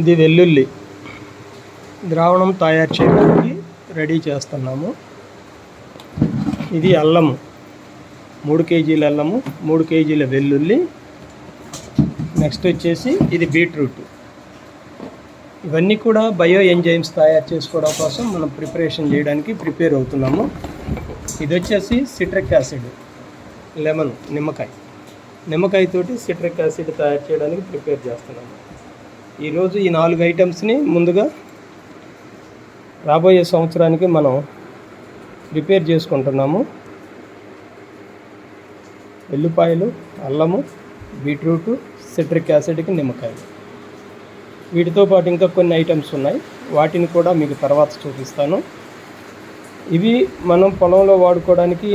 ఇది వెల్లుల్లి. ద్రావణం తయారు చేయడానికి రెడీ చేస్తున్నాము. ఇది అల్లము. మూడు కేజీల అల్లము మూడు కేజీల వెల్లుల్లి. నెక్స్ట్ వచ్చేసి ఇది బీట్రూట్. ఇవన్నీ కూడా బయో ఎంజైమ్స్ తయారు చేసుకోవడం కోసం మనం ప్రిపరేషన్ చేయడానికి ప్రిపేర్ అవుతున్నాము. ఇది వచ్చేసి సిట్రిక్ యాసిడ్ లెమన్ నిమ్మకాయ. నిమ్మకాయతోటి సిట్రిక్ యాసిడ్ తయారు చేయడానికి ప్రిపేర్ చేస్తున్నాము. ఈరోజు ఈ నాలుగు ఐటమ్స్ని ముందుగా రాబోయే సంవత్సరానికి మనం ప్రిపేర్ చేసుకుంటున్నాము. ఎల్లుపాయలు అల్లము బీట్రూట్ సిట్రిక్ యాసిడ్కి నిమ్మకాయ వీటితో పాటు ఇంకా కొన్ని ఐటమ్స్ ఉన్నాయి. వాటిని కూడా మీకు తర్వాత చూపిస్తాను. ఇవి మనం పొలంలో వాడుకోవడానికి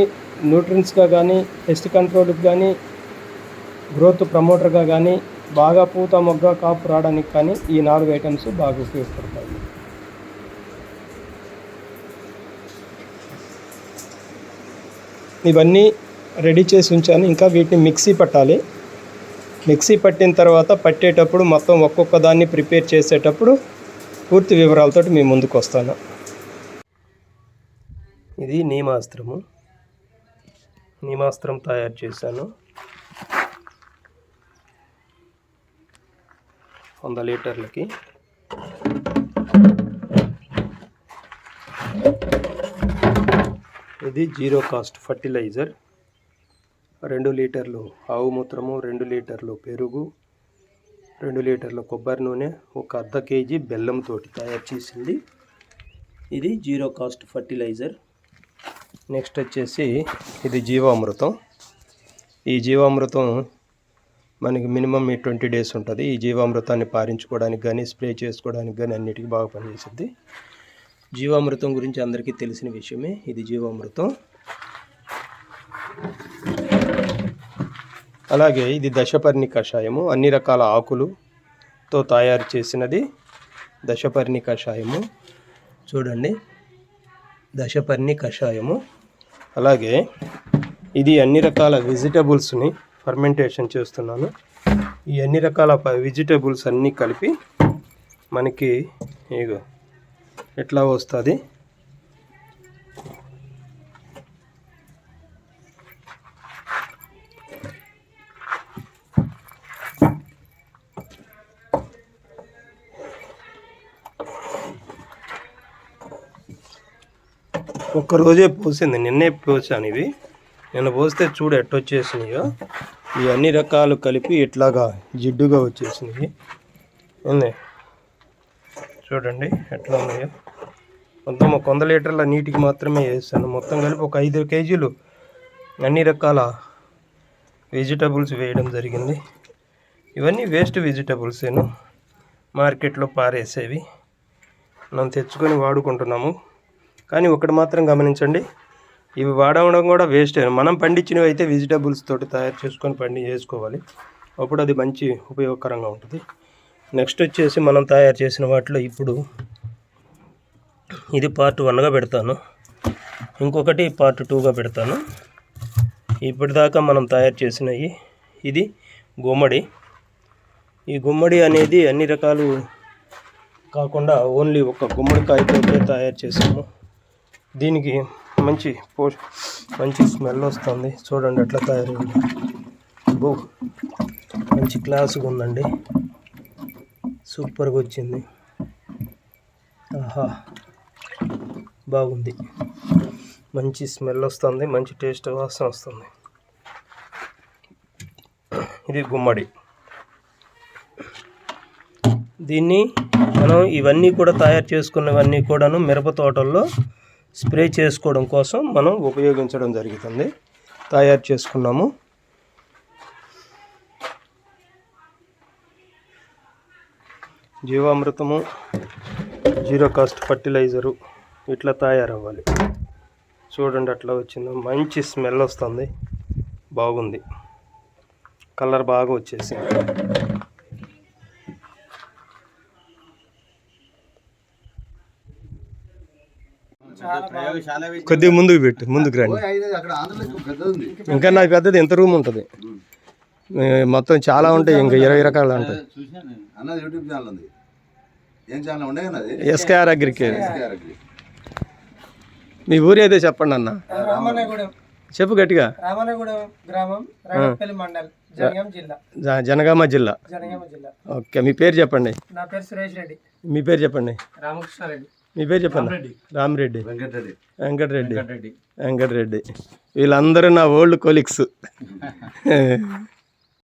న్యూట్రిన్స్గా కానీ పెస్ట్ కంట్రోల్కి కానీ గ్రోత్ ప్రమోటర్గా కానీ బాగా పూత మొగ్గ కాపు రావడానికి కానీ ఈ నాలుగు ఐటమ్స్ బాగా ఉపయోగపడతాయి. ఇవన్నీ రెడీ చేసి ఉంచాను. ఇంకా వీటిని మిక్సీ పట్టాలి. మిక్సీ పట్టిన తర్వాత పట్టేటప్పుడు మొత్తం ఒక్కొక్క దాన్ని ప్రిపేర్ చేసేటప్పుడు పూర్తి వివరాలతో మీ ముందుకు వస్తాను. ఇది నీమాస్త్రము. నీమాస్త్రం తయారు చేశాను. వంద లీటర్లకి. ఇది జీరో కాస్ట్ ఫర్టిలైజర్. రెండు లీటర్లు ఆవు మూత్రము రెండు లీటర్లు పెరుగు రెండు లీటర్ల కొబ్బరి నూనె ఒక అర్ధ కేజీ బెల్లంతో తయారు చేసింది. ఇది జీరో కాస్ట్ ఫర్టిలైజర్. నెక్స్ట్ వచ్చేసి ఇది జీవామృతం. ఈ జీవామృతం మనకి మినిమం ఈ ట్వంటీ డేస్ ఉంటుంది. ఈ జీవామృతాన్ని పారించుకోవడానికి కానీ స్ప్రే చేసుకోవడానికి కానీ అన్నిటికీ బాగా పనిచేస్తుంది జీవామృతం గురించి అందరికీ తెలిసిన విషయమే ఇది జీవామృతం. అలాగే ఇది దశపర్ణి కషాయము. అన్ని రకాల ఆకులుతో తయారు చేసినది దశపర్ణి కషాయము. చూడండి. దశపర్ణి కషాయము. అలాగే ఇది అన్ని రకాల వెజిటబుల్స్ని ఫర్మెంటేషన్ చేస్తున్నాను. ఈ అన్ని రకాల వెజిటేబుల్స్ అన్నీ కలిపి మనకి ఇగో ఎట్లా వస్తుంది? ఒక్కరోజే పోసింది. నిన్నే పోసాను ఇవి. నిన్న పోస్తే చూడు ఎట్టొచ్చేసినాయో. ఈ అన్ని రకాలు కలిపి ఇట్లాగా జిడ్డుగా వచ్చేసినాయి. ఏంది? చూడండి ఎట్లా ఉన్నాయో. మొత్తం ఒక వంద లీటర్ల నీటికి మాత్రమే వేసాను మొత్తం కలిపి ఒక ఐదు కేజీలు అన్ని రకాల వెజిటబుల్స్ వేయడం జరిగింది. ఇవన్నీ వేస్ట్ వెజిటబుల్సేను మార్కెట్లో పారేసేవి. మనం తెచ్చుకొని వాడుకుంటున్నాము. కానీ ఒకటి మాత్రం గమనించండి ఇవి వాడడం కూడా వేస్ట్. మనం పండించినవి అయితే వెజిటబుల్స్ తోటి తయారు చేసుకొని పండి చేసుకోవాలి. అప్పుడు అది మంచి ఉపయోగకరంగా ఉంటుంది. నెక్స్ట్ వచ్చేసి మనం తయారు చేసిన వాటిలో ఇప్పుడు ఇది పార్ట్ వన్గా పెడతాను. ఇంకొకటి పార్ట్ టూగా పెడతాను. ఇప్పటిదాకా మనం తయారు చేసినవి ఇది గుమ్మడి. ఈ గుమ్మడి అనేది అన్ని రకాలు కాకుండా ఓన్లీ ఒక గుమ్మడికాయతో తయారు చేసాము దీనికి మంచి పోష మంచి స్మెల్ వస్తుంది. చూడండి ఎట్లా తయారైంది. బో మంచి క్లాస్గా ఉందండి. సూపర్గా వచ్చింది. ఆహా బాగుంది. మంచి స్మెల్ వస్తుంది మంచి టేస్ట్ వాసన వస్తుంది. ఇది గుమ్మడి. దీన్ని మనం ఇవన్నీ కూడా తయారు చేసుకున్నవన్నీ కూడాను మిరప తోటల్లో స్ప్రే చేసుకోవడం కోసం మనం ఉపయోగించడం జరుగుతుంది. తయారు చేసుకున్నాము. జీవామృతము జీరో కాస్ట్ ఫర్టిలైజరు ఇట్లా తయారవ్వాలి. చూడండి అట్లా వచ్చిందో. మంచి స్మెల్ వస్తుంది. బాగుంది. కలర్ బాగా వచ్చేసింది. కొద్దిగా ముందుకు పెట్టు ముందుకు రండి. ఇంకా నాకు పెద్దది ఎంత రూమ్ ఉంటుంది? మొత్తం చాలా ఉంటాయి ఇంకా ఇరవై రకాలు ఉంటాయి. చూసినా నేను. అన్నది యూట్యూబ్ ఛానల్ ఉంది. ఏం ఛానల్ ఉండే కదా అది ఎస్కేఆర్ అగ్రికేర్. మీ ఊరు అయితే చెప్పండి అన్న. రామన్నగూడెం. చెప్పు గట్టిగా. రామన్నగూడెం గ్రామం రంగపల్లి మండల్ జనగాం జిల్లా. జ- జనగామ జిల్లా. జనగామ జిల్లా. ఓకే మీ పేరు చెప్పండి. నా పేరు సురేష్ రెడ్డి. మీ పేరు చెప్పండి. రామకృష్ణారెడ్డి. మీ పేరు చెప్పండి. రామిరెడ్డి. వెంకటరెడ్డి. వెంకటరెడ్డి. వెంకటరెడ్డి. వీళ్ళందరూ నా ఓల్డ్ కొలీగ్స్.